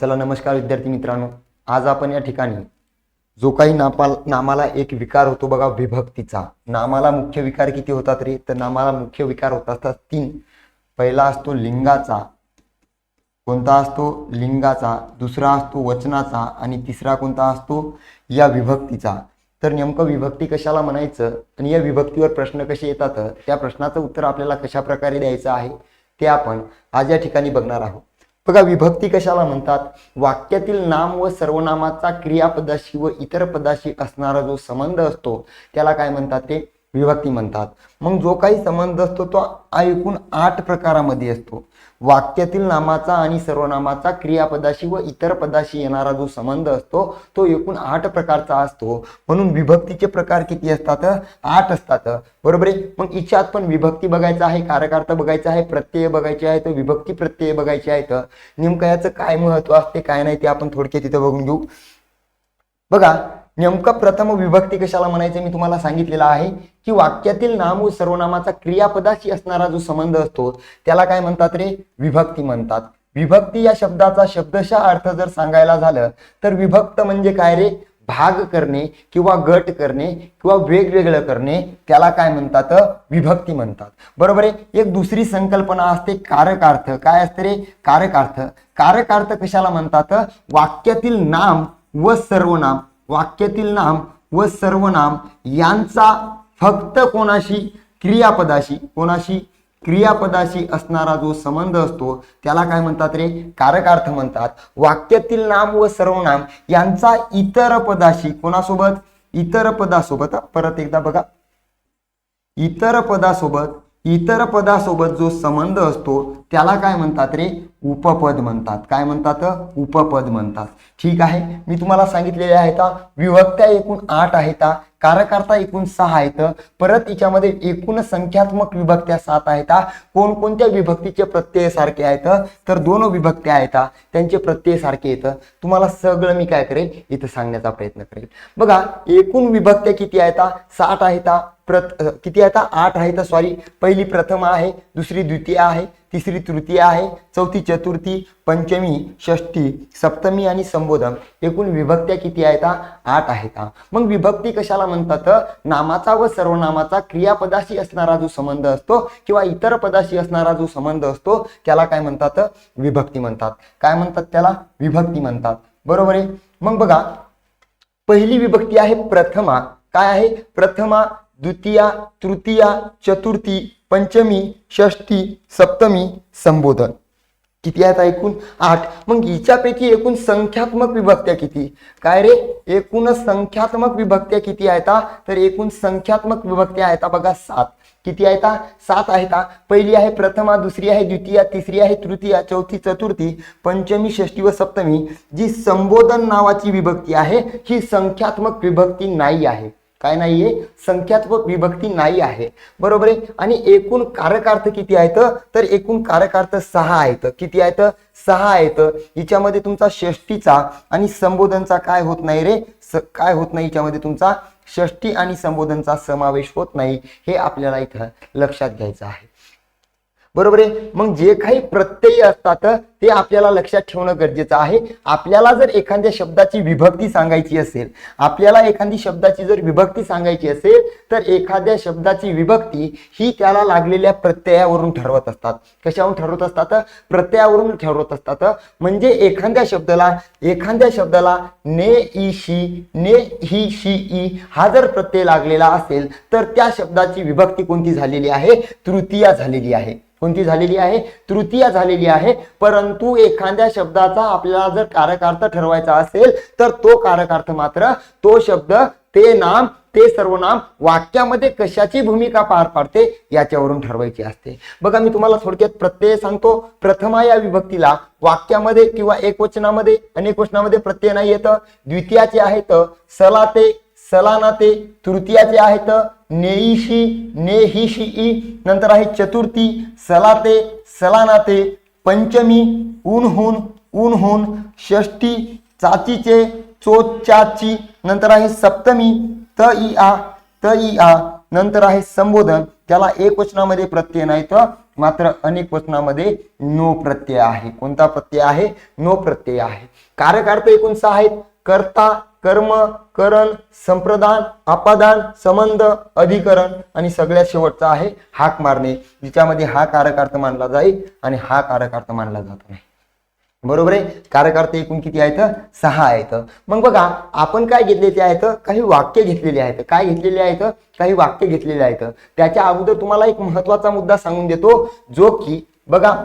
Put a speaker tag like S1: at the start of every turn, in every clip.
S1: चला नमस्कार विद्यार्थी मित्रांनो. आज आपण या ठिकाणी जो काही नापाल नामाला एक विकार होतो बघा विभक्तीचा. नामाला मुख्य विकार किती होतात रे तर नामाला मुख्य विकार होत असतात तीन. पहिला असतो लिंगाचा कोणता असतो? लिंगाचा. दुसरा असतो वचनाचा आणि तिसरा कोणता असतो? या विभक्तीचा. तर नेमकं विभक्ती कशाला म्हणायचं? आणि या विभक्तीवर प्रश्न कसे येतात? त्या प्रश्नाचं उत्तर आपल्याला कशा प्रकारे द्यायचं आहे? ते आपण आज या ठिकाणी बघणार आहोत. बघा विभक्ती कशाला म्हणतात? वाक्यातील नाम व सर्वनामाचा क्रियापदाशी व इतर पदाशी असणारा जो संबंध असतो त्याला काय म्हणतात ते? विभक्ती म्हणतात. मग जो काही संबंध असतो तो एकूण आठ प्रकारामध्ये असतो. वाक्यातील नामाचा आणि सर्वनामाचा क्रियापदाशी व इतर पदाशी येणारा जो संबंध असतो तो एकूण आठ प्रकारचा असतो. म्हणून विभक्तीचे प्रकार किती असतात? आठ असतात. बरोबर आहे? मग इच्छात पण विभक्ती बघायचा आहे कारकार्थ बघायचा आहे प्रत्यय बघायचे तर विभक्ती प्रत्यय बघायचे आहेत. नेमकं याचं काय महत्त्व असते काय नाही ते आपण थोडक्यात तिथं बघून घेऊ. बघा नेमकं प्रथम विभक्ती कशाला म्हणायचं मी तुम्हाला सांगितलेलं आहे? की वाक्यातील नाम व सर्वनामाचा क्रियापदाशी असणारा जो संबंध असतो त्याला काय म्हणतात रे? विभक्ती म्हणतात. विभक्ती या शब्दाचा शब्दशः अर्थ जर सांगायला झालं तर विभक्त म्हणजे काय रे? भाग करणे किंवा गट करणे किंवा वेगवेगळं करणे त्याला काय म्हणतात? विभक्ती म्हणतात. बरोबर आहे? एक दुसरी संकल्पना असते कारकार्थ. काय असते रे? कारकार्थ. कारकार्थ कशाला म्हणतात? वाक्यातील नाम व सर्वनाम. वाक्यातील नाम व सर्वनाम यांचा फक्त कोणाशी क्रियापदाशी कोणाशी क्रियापदाशी असणारा जो संबंध असतो त्याला काय म्हणतात रे? कारकार्थ म्हणतात. वाक्यातील नाम व सर्वनाम यांचा इतर पदाशी कोणासोबत? इतर पदासोबत परत एकदा बघा. इतर पदासोबत इतर पदासोबत जो संबंध असतो त्याला काय म्हणतात रे? उपपद म्हणतात. काय म्हणतात? उपपद म्हणतात. ठीक आहे? मी तुम्हाला सांगितलेले आहे का विभक्त्या एकूण आठ आहेत का कार्यकर्ता एकूण सहा आहेत. परत याच्यामध्ये एकूण संख्यात्मक विभक्त्या सात आहेत. कोणकोणत्या विभक्तीचे प्रत्यय सारखे आहेत? तर दोन विभक्त्या आहेत. त्यांचे प्रत्यय सारखे येतं तुम्हाला सगळं मी काय करेल? इथं सांगण्याचा प्रयत्न करेल. बघा एकूण विभक्त्या किती आहेत? साठ आहेत. प्रत किती आहेत? आठ आहेत. सॉरी पहिली प्रथम आहे दुसरी द्वितीय आहे तिसरी तृतीय आहे चौथी चतुर्थी पंचमी षष्ठी सप्तमी आणि संबोधन. एकूण विभक्त्या किती आहेत? आठ आहेत. मग विभक्ती कशाला म्हणतात नामाचा व सर्वनामाचा क्रियापदाशी असणारा जो संबंध असतो किंवा इतर पदाशी असणारा जो संबंध असतो त्याला काय म्हणतात? विभक्ती म्हणतात. काय म्हणतात त्याला? विभक्ती म्हणतात. बरोबर आहे? मग बघा पहिली विभक्ती आहे प्रथमा. काय आहे? प्रथमा द्वितीया तृतीया चतुर्थी पंचमी षष्ठी सप्तमी संबोधन. किती आहेत एकूण आठ. मग हिच्यापैकी एकूण संख्यात्मक विभक्त्या किती? काय रे? एकूण संख्यात्मक विभक्त्या किती आहेत तर एकूण संख्यात्मक विभक्त्या आहेत बघा सात. किती आहेत सात आहेत पहिली आहे प्रथमा दुसरी आहे द्वितीया तिसरी आहे तृतीया चौथी चतुर्थी पंचमी षष्ठी व सप्तमी. जी संबोधन नावाची विभक्ती आहे ही संख्यात्मक विभक्ती नाही आहे. काय नाहीये? संख्यात्मक विभक्ती नाही आहे. बरोबर आहे? आणि एकूण कारकार्थ किती आहेत? तर एकूण कारकार्थ सहा आहेत. किती आहेत? सहा आहेत. हिच्यामध्ये तुमचा षष्टीचा आणि संबोधनचा काय होत नाही रे? काय होत नाही हिच्यामध्ये तुमचा? षष्टी आणि संबोधनचा समावेश होत नाही. हे आपल्याला इथं लक्षात घ्यायचं आहे. बरोबर आहे? मग जे काही प्रत्यय असतात ते आपल्याला लक्षात ठेवणं गरजेचं आहे. आपल्याला जर एखाद्या शब्दाची विभक्ती सांगायची असेल आपल्याला एखादी शब्दाची जर विभक्ती सांगायची असेल तर एखाद्या शब्दाची विभक्ती ही त्याला लागलेल्या प्रत्ययावरून ठरवत असतात. कशावरून ठरवत असतात? प्रत्ययावरून ठरवत असतात. म्हणजे एखाद्या शब्दाला एखाद्या शब्दाला ने ई शी ने ही शी ई हा जर प्रत्यय लागलेला असेल तर त्या शब्दाची विभक्ती कोणती झालेली आहे? तृतीया झालेली आहे. कोणती झालेली आहे? तृतीया झालेली आहे. परंतु एखाद्या शब्दाचा आपल्याला जर कारकार्थ ठरवायचा असेल तर तो कारकार्थ मात्र तो शब्द ते नाम ते सर्वनाम वाक्यामध्ये कशाची भूमिका पार पाडते याच्यावरून ठरवायची असते. बघा मी तुम्हाला थोडक्यात प्रत्यय सांगतो. प्रथमा या विभक्तीला वाक्यामध्ये किंवा एक वचनामध्ये अनेक वचनामध्ये प्रत्यय नाही येतं. द्वितीयाचे आहेत सलाते सलानाते तृतीयाचे आहेत नेईशी नेहिशी ई नंतर आहे चतुर्थी सलाते सलानाते पंचमी उनहून उनहून षष्ठी चाचीचे चोचाची नंतर आहे सप्तमी त ई आ त ई आ नंतर आहे संबोधन. त्याला एक वचनामध्ये प्रत्यय नाही तर मात्र अनेक वचनामध्ये नो प्रत्यय आहे. कोणता प्रत्यय आहे? नो प्रत्यय आहे. कारकार्थ एकूण सहा आहेत. कर्ता कर्म करण संप्रदान अपादान संबंध अधिकरण आणि सगळ्यात शेवटचा आहे हाक मारणे जिच्यामध्ये हा कारकार्थ मानला जाईल आणि हा कारकार्थ मानला जात नाही. बरोबर आहे? कारकार्थ एकूण किती आहेत? सहा आहेत. मग बघा आपण काय घेतलेले आहेत? काही वाक्य घेतलेले आहेत. काय घेतलेले आहेत? काही वाक्य घेतलेले आहेत. त्याच्या अगोदर तुम्हाला एक महत्त्वाचा मुद्दा सांगून देतो जो की बघा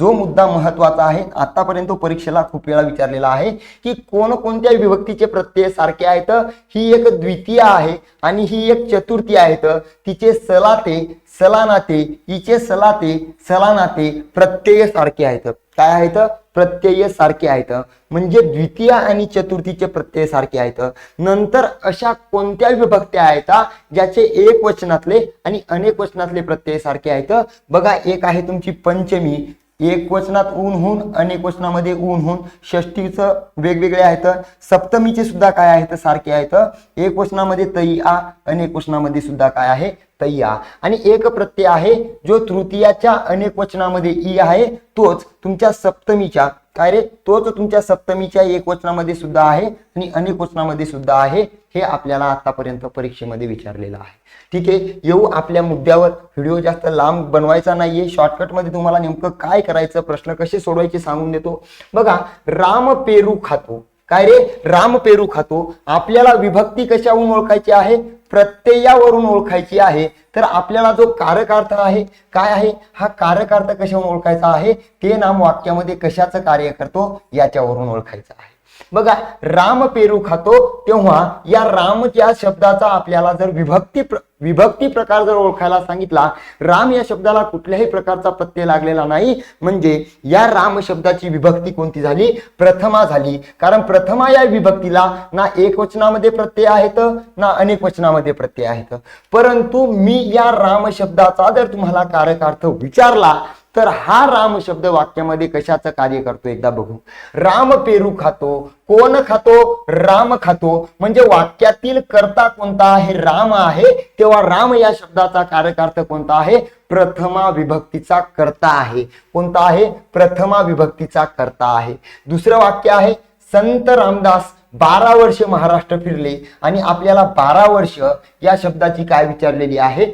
S1: जो मुद्दा महत्त्वाचा आहे आतापर्यंत परीक्षेला खूप वेळा विचारलेला आहे की कोणकोणत्या विभक्तीचे प्रत्यय सारखे आहेत? ही एक द्वितीय आहे आणि ही एक चतुर्थी आहेत. तिचे सलाते सलानाते हिचे सलाते सलानाते प्रत्यय सारखे आहेत. काय आहेत? प्रत्यय सारखे आहेत. म्हणजे द्वितीय आणि चतुर्थीचे प्रत्यय सारखे आहेत. नंतर अशा कोणत्या विभक्त्या आहेत? ज्याचे एक वचनातले आणि अनेक वचनातले प्रत्यय सारखे आहेत? बघा एक आहे तुमची पंचमी. एक वचनात ऊन होऊन अनेक वचनामध्ये ऊन होऊन षष्टीचं वेगवेगळे आहेत सप्तमीचे सुद्धा काय आहेत सारखे आहेत. एक वचनामध्ये तई आ अनेक वचनामध्ये सुद्धा काय आहे तई आ आणि एक प्रत्यय आहे जो तृतीयाच्या अनेक वचनामध्ये ई आहे तोच तुमच्या सप्तमीच्या काय रे? तोच तुमच्या सप्तमीच्या एक वचनामध्ये सुद्धा आहे आणि अनेक वचनामध्ये सुद्धा आहे. हे आपल्याला आतापर्यंत परीक्षेमध्ये विचारलेलं आहे. ठीक आहे? येऊ आपल्या मुद्द्यावर. व्हिडिओ जास्त लांब बनवायचा नाहीये. शॉर्टकटमध्ये तुम्हाला नेमकं काय करायचं प्रश्न कसे सोडवायचे सांगून देतो. बघा राम पेरू खातो. काय रे? राम पेरू खातो. आपल्याला विभक्ती कशाहून ओळखायची आहे? प्रत्ययावरून ओळखायची आहे. तर आपल्याला जो कारकार्थ आहे काय आहे? हा कारकार्थ कशाहून ओळखायचा आहे? ते नाम वाक्यामध्ये कशाचं कार्य करतो? याच्यावरून ओळखायचं आहे. बघा राम पेरू खातो तेव्हा या राम या शब्दाचा आपल्याला जर विभक्ती प्र, विभक्ती प्रकार जर ओळखायला सांगितला राम या शब्दाला कुठल्याही प्रकारचा प्रत्यय लागलेला नाही. म्हणजे या राम शब्दाची विभक्ती कोणती झाली? प्रथमा झाली. कारण प्रथमा या विभक्तीला ना एक वचनामध्ये प्रत्यय आहेत ना अनेक वचनामध्ये प्रत्यय आहेत. परंतु मी या राम शब्दाचा जर तुम्हाला कारकार्थ विचारला तर हा राम शब्द वाक्यामध्ये कशाचं कार्य करतो एकदा बघू. राम पेरू खातो कोण खातो? राम खातो. म्हणजे वाक्यातील कर्ता कोणता आहे? राम आहे. तेव्हा राम या शब्दाचा कारकार्थ कोणता आहे? प्रथमा विभक्तीचा कर्ता आहे. कोणता आहे? प्रथमा विभक्तीचा कर्ता आहे. दुसरं वाक्य आहे संत रामदास बारा वर्ष महाराष्ट्र फिरले आणि आपल्याला बारा वर्ष या शब्दाची काय विचारलेली आहे?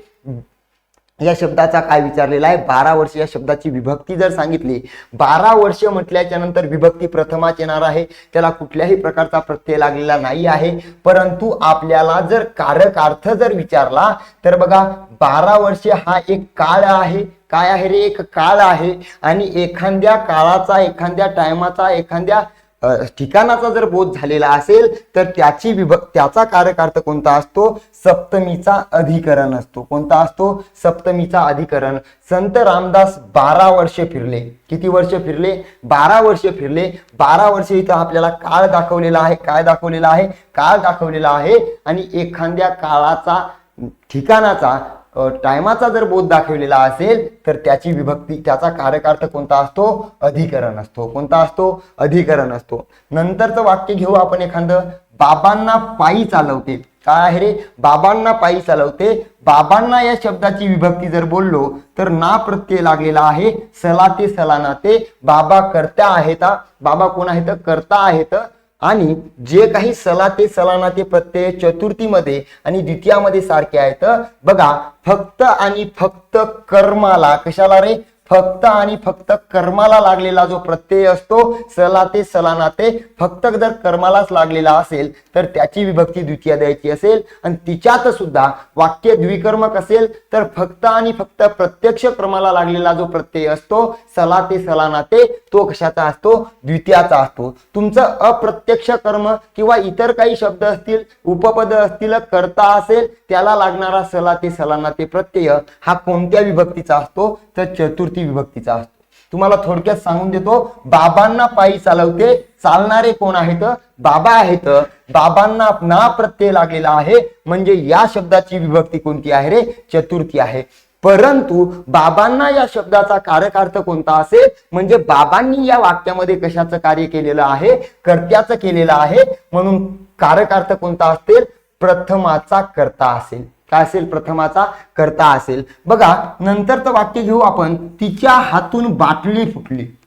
S1: या शब्दाचा काय विचारलेला आहे? बारा वर्ष या शब्दाची विभक्ती जर सांगितली बारा वर्ष म्हटल्याच्या नंतर विभक्ती प्रथमाच येणार आहे. त्याला कुठल्याही प्रकारचा प्रत्यय लागलेला नाही आहे. परंतु आपल्याला जर कारक अर्थ जर विचारला तर बघा बारा वर्ष हा एक काळ आहे. काय आहे रे? एक काळ आहे. आणि एखाद्या काळाचा एखाद्या टायमाचा एखाद्या ठिकाणाचा जर बोध झालेला असेल तर त्याची विभक्त त्याचा कारकार्थ कोणता असतो? सप्तमीचा अधिकरण असतो. कोणता असतो? सप्तमीचा अधिकरण. संत रामदास बारा वर्षे फिरले. किती वर्ष फिरले? बारा वर्ष फिरले. बारा वर्षे इथं आपल्याला काळ दाखवलेला आहे. काय दाखवलेला आहे? काळ दाखवलेला आहे. आणि एखाद्या काळाचा ठिकाणाचा टायमाचा जर बोध दाखवलेला असेल तर त्याची विभक्ती त्याचा कारकार्थ कोणता असतो? अधिकरण असतो. कोणता असतो? अधिकरण असतो. नंतरचं वाक्य घेऊ आपण एखादं. बाबांना पायी चालवते. काय आहे रे? बाबांना पायी चालवते. बाबांना या शब्दाची विभक्ती जर बोललो तर ना प्रत्यय लागलेला आहे. सला ते सलाना ते. बाबा करत्या आहेत. बाबा कोण आहेत? करता आहेत. आणि जे काही सलाते सलानाते प्रत्यय चतुर्थीमध्ये आणि द्वितीयामध्ये सारखे आहेत बघा फक्त आणि फक्त कर्माला कशाला रे? फक्त आणि फक्त कर्माला लागलेला जो प्रत्यय असतो सलाते सलानाते फक्त जर कर्मालाच लागलेला असेल तर त्याची विभक्ती द्वितीय द्यायची असेल आणि तिच्यात सुद्धा वाक्य द्विकर्मक असेल तर फक्त आणि फक्त प्रत्यक्ष क्रमाला लागलेला जो प्रत्यय असतो सलाते सलानाते तो कशाचा असतो? द्वितीयाचा असतो. तुमचं अप्रत्यक्ष कर्म किंवा इतर काही शब्द असतील उपपद असतील कर्ता असेल त्याला लागणारा सला ते सलांना ते प्रत्यय हा कोणत्या विभक्तीचा असतो? तर चतुर्थी विभक्तीचा असतो. तुम्हाला थोडक्यात सांगून देतो बाबांना पायी चालवते चालणारे कोण आहेत? बाबा आहेत. बाबांना ना प्रत्यय लागलेला आहे म्हणजे या शब्दाची विभक्ती कोणती आहे रे? चतुर्थी आहे. परंतु बाबांना या शब्दाचा कारकार्थ कोणता असेल? म्हणजे बाबांनी या वाक्यामध्ये कशाचं कार्य केलेलं आहे? कर्त्याचं केलेलं आहे म्हणून कारकार्थ कोणता असेल प्रथमाचा कर्ता असेल. काय असेल? प्रथमाचा कर्ता असेल. बघा नंतरचं वाक्य घेऊ आपण. तिच्या हातून बाटली फुटली.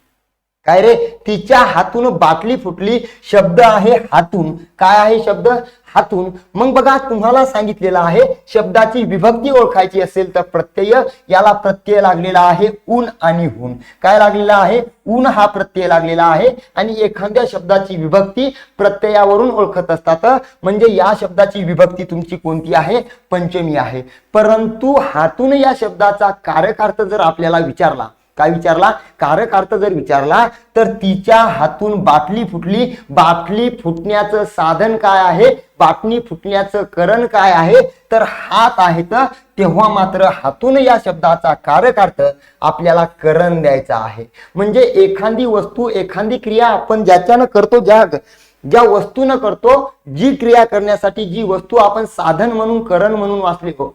S1: काय रे? तिच्या हातून बाटली फुटली शब्द आहे हातून. काय आहे शब्द? हातून. मग बघा तुम्हाला सांगितलेलं आहे शब्दाची विभक्ती ओळखायची असेल तर प्रत्यय याला प्रत्यय लागलेला आहे ऊन आणि हुन. काय लागलेला आहे? ऊन हा प्रत्यय लागलेला आहे आणि एखाद्या शब्दाची विभक्ती प्रत्ययावरून ओळखत असतात. म्हणजे या शब्दाची विभक्ती तुमची कोणती आहे? पंचमी आहे. परंतु हातून या शब्दाचा कार्यकार्थ जर आपल्याला विचारला काय विचारला? कारक अर्थ जर विचारला तर तिच्या हातून बाटली फुटली. बाटली फुटण्याचं साधन काय आहे? बाटली फुटण्याचं करण काय आहे? तर हात आहे तर तेव्हा मात्र हातून या शब्दाचा कारक अर्थ आपल्याला करण द्यायचा आहे. म्हणजे एखादी वस्तू एखादी क्रिया आपण ज्याच्यानं करतो ज्या ज्या वस्तूनं करतो जी क्रिया करण्यासाठी जी वस्तू आपण साधन म्हणून करण म्हणून वाचले हो.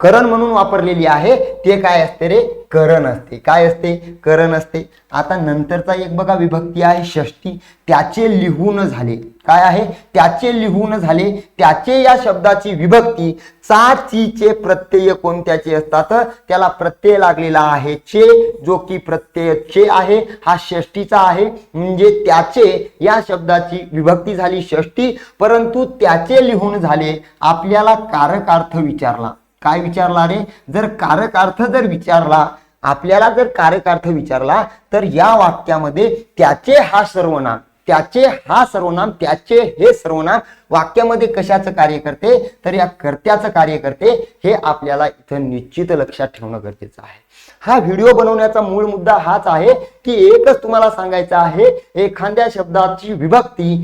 S1: करण म्हणून वापरलेली आहे. ते काय असते रे? करण असते. काय असते? करण असते. आता नंतरचा एक बघा विभक्ती आहे षष्टी त्याचे लिहून झाले. काय आहे? त्याचे लिहून झाले. त्याचे या शब्दाची विभक्ती चा चीचे प्रत्यय कोणत्याचे असतात? त्याला प्रत्यय लागलेला आहे. चे जो की प्रत्यय चे आहे हा षष्टीचा आहे. म्हणजे त्याचे या शब्दाची विभक्ती झाली षष्टी परंतु त्याचे लिहून झाले. आपल्याला कारकार्थ विचारला. काय विचारला रे? जर कारक अर्थ जर विचारला आपल्याला जर कारक अर्थ विचारला तर या वाक्यामध्ये त्याचे हा सर्वनाम त्याचे हा सर्वनाम त्याचे हे सर्वनाम वाक्यामध्ये कशाचं कार्य करते? तर या कर्त्याचं कार्य करते हे आपल्याला इथं निश्चित लक्षात ठेवणं गरजेचं आहे. हा व्हिडिओ बनवण्याचा मूळ मुद्दा हाच आहे की एकच तुम्हाला सांगायचं आहे एखाद्या शब्दाची विभक्ती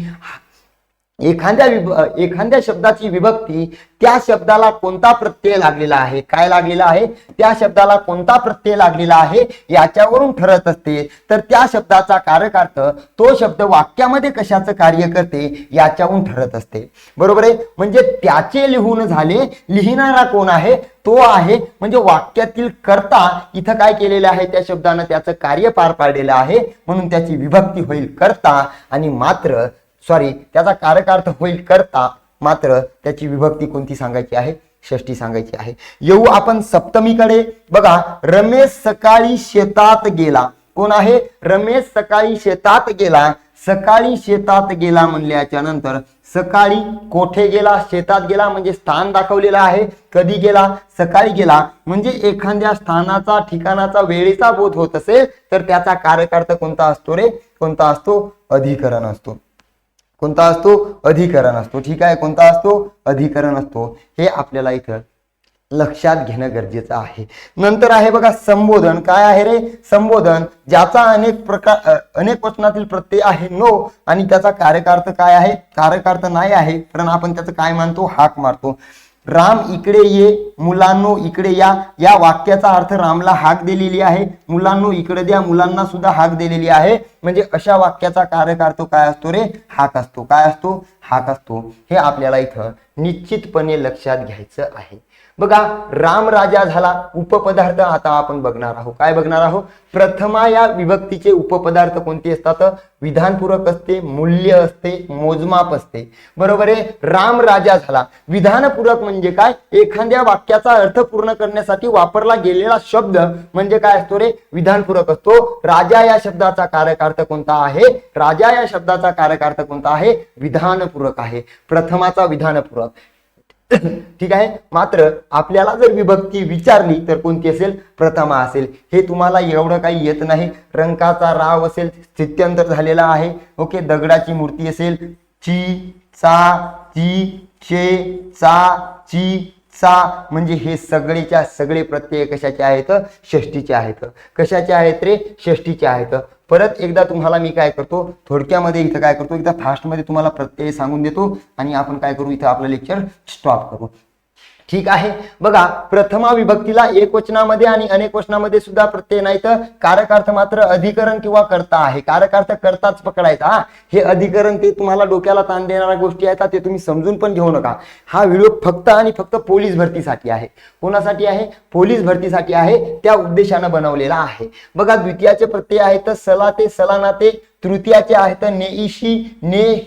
S1: एखाद्या विभ एखाद्या शब्दाची विभक्ती त्या शब्दाला कोणता प्रत्यय लागलेला आहे? काय लागलेला आहे? त्या शब्दाला कोणता प्रत्यय लागलेला आहे? याच्यावरून ठरत असते. तर त्या शब्दाचा कारकार्थ तो शब्द वाक्यामध्ये कशाचं कार्य करते याच्यावरून ठरत असते. बरोबर आहे? म्हणजे त्याचे लिहून झाले लिहिणारा कोण आहे? तो आहे. म्हणजे वाक्यातील कर्ता इथं काय केलेलं आहे? त्या शब्दानं त्याचं कार्य पार पाडलेलं आहे. म्हणून त्याची विभक्ती होईल कर्ता आणि मात्र सॉरी त्याचा कारकार्थ होईल करता मात्र त्याची विभक्ती कोणती सांगायची आहे? षष्टी सांगायची आहे. येऊ आपण सप्तमीकडे. बघा रमेश सकाळी शेतात गेला. कोण आहे? रमेश सकाळी शेतात गेला. सकाळी शेतात गेला म्हणल्याच्या नंतर सकाळी कोठे गेला? शेतात गेला म्हणजे स्थान दाखवलेलं आहे. कधी गेला? सकाळी गेला. म्हणजे एखाद्या स्थानाचा ठिकाणाचा वेळेचा बोध होत असेल तर त्याचा कारकार्थ कोणता असतो रे? कोणता असतो? अधिकरण असतो. कोणता असतो? अधिकरण असतो. ठीक आहे? कोणता असतो? अधिकरण असतो. हे आपल्याला इथं लक्षात घेणं गरजेचं आहे. नंतर आहे बघा संबोधन. काय आहे रे? संबोधन. ज्याचा अनेक प्रकार अनेक वचनातील प्रत्यय आहे नो. आणि त्याचा कार्यकार्थ काय आहे? कार्यकार्थ नाही आहे. कारण आपण त्याचं काय मानतो? हाक मारतो. राम इकडे ये मुलांनो इकडे या. या वाक्याचा अर्थ रामला हाक दिलेली आहे. मुलांनो इकडे द्या मुलांना सुद्धा हाक दिलेली आहे. म्हणजे अशा वाक्याचा कारकार्थ काय असतो रे? हाक असतो. काय असतो? हाक असतो. हे आपल्याला इथं निश्चितपणे लक्षात घ्यायचं आहे. बघा राम राजा झाला उपपदार्थ आता आपण बघणार आहोत. काय बघणार आहोत? प्रथमा या विभक्तीचे उपपदार्थ कोणते असतात? विधानपूरक असते मूल्य असते मोजमाप असते. बरोबर आहे? राम राजा झाला. विधानपूरक म्हणजे काय? एखाद्या वाक्याचा अर्थ पूर्ण करण्यासाठी वापरला गेलेला शब्द म्हणजे काय असतो रे? विधानपूरक असतो. राजा या शब्दाचा कारकार्थ कोणता आहे? राजा या शब्दाचा कारकार्थ कोणता आहे? विधानपूरक आहे. प्रथमाचा विधानपूरक. ठीक आहे? मात्र आपल्याला जर विभक्ती विचारली तर कोणती असेल? प्रथमा असेल. हे तुम्हाला एवढं काही येत नाही. रंकाचा राव असेल स्थित्यंतर झालेला आहे. ओके? दगडाची मूर्ती असेल. ची चा ची चे चा ची चा. म्हणजे हे सगळेच्या सगळे प्रत्यय कशाचे आहेत? षष्टीचे आहेत. कशाचे आहेत रे? षष्टीचे आहेत. परत एकदा तुम्हाला मी काय करतो थोडक्यामध्ये इथं काय करतो एकदा फास्टमध्ये तुम्हाला प्रत्यय सांगून देतो आणि आपण काय करू इथं आपलं लेक्चर स्टॉप करू. ठीक आहे. बघा प्रथमा विभक्तीला एक वचनामध्ये आणि अनेक वचनामध्ये सुद्धा प्रत्यय नाही तर कारकार्थ मात्र अधिकरण किंवा करता आहे. कारकार्थ करताच पकडायचा हा. हे अधिकरण ते तुम्हाला डोक्याला ताण देणाऱ्या गोष्टी आहेत ते तुम्ही समजून पण घेऊ नका. हा व्हिडिओ फक्त आणि फक्त पोलीस भरतीसाठी आहे. कोणासाठी आहे? पोलीस भरतीसाठी आहे त्या उद्देशानं बनवलेला आहे. बघा द्वितीयाचे प्रत्यय आहेत तर सला ते सलानाते तृतीयाचे आहेत तर ने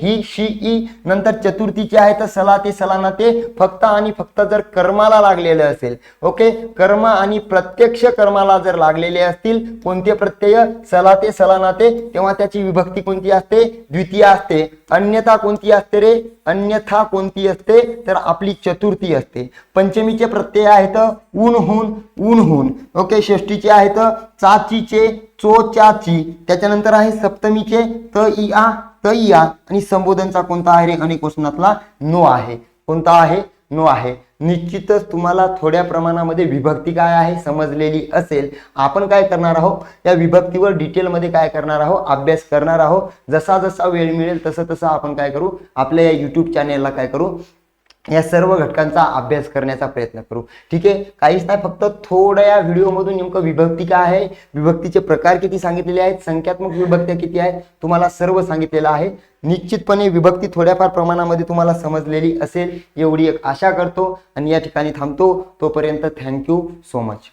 S1: ही शी ई नंतर चतुर्थीचे आहेत सला ते सलाना ते. फक्त आणि फक्त जर कर्माला लागलेलं असेल ओके? कर्म आणि प्रत्यक्ष कर्माला जर लागलेले असतील कोणते प्रत्यय? सला ते सलाना ते. तेव्हा त्याची विभक्ती कोणती असते? द्वितीय असते. अन्यथा कोणती असते रे? अन्यथा कोणती असते? तर आपली चतुर्थी असते. पंचमीचे प्रत्यय आहेत ऊन हुन ऊन हुन ओके? षष्टीचे आहेत चाचीचे चो चाची त्याच्यानंतर आहे सप्तमीचे त इ आ त इ आ. आणि संबोधनचा कोणता आहे रे? अनेक वचनातला नो आहे. कोणता आहे? नो आहे. निश्चितच तुम्हाला थोड्या प्रमाणामध्ये विभक्ती काय आहे समजलेली असेल. आपण काय करणार आहोत? या विभक्तीवर डिटेलमध्ये काय करणार आहोत? अभ्यास करणार आहोत. जसा जसा वेळ मिळेल तसं तसं आपण काय करू? आपल्या या युट्यूब चॅनेलला काय करू? या सर्व घटकांचा अभ्यास करण्याचा प्रयत्न करू. ठीक आहे? काहीच नाही फक्त थोड्या या व्हिडिओमधून नेमकं विभक्ती काय आहे? विभक्तीचे प्रकार किती सांगितलेले आहेत? संख्यात्मक विभक्त्या किती आहेत? तुम्हाला सर्व सांगितलेलं आहे. निश्चितपणे विभक्ती थोड्याफार प्रमाणामध्ये तुम्हाला समजलेली असेल एवढी एक आशा करतो आणि या ठिकाणी थांबतो. तोपर्यंत थँक्यू सो मच